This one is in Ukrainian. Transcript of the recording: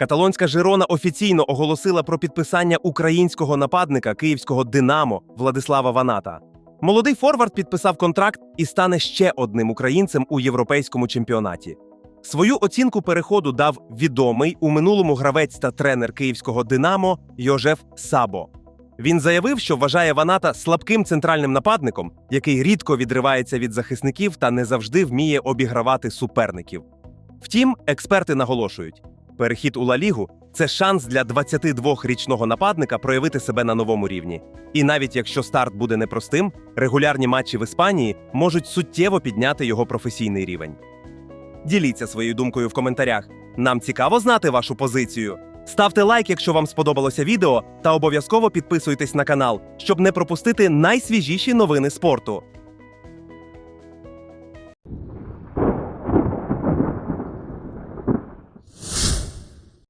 Каталонська Жирона офіційно оголосила про підписання українського нападника київського Динамо Владислава Ваната. Молодий форвард підписав контракт і стане ще одним українцем у європейському чемпіонаті. Свою оцінку переходу дав відомий у минулому гравець та тренер київського Динамо Йожеф Сабо. Він заявив, що вважає Ваната слабким центральним нападником, який рідко відривається від захисників та не завжди вміє обігравати суперників. Втім, експерти наголошують, перехід у Ла Лігу це шанс для 22-річного нападника проявити себе на новому рівні. І навіть якщо старт буде непростим, регулярні матчі в Іспанії можуть суттєво підняти його професійний рівень. Діліться своєю думкою в коментарях. Нам цікаво знати вашу позицію. Ставте лайк, якщо вам сподобалося відео, та обов'язково підписуйтесь на канал, щоб не пропустити найсвіжіші новини спорту.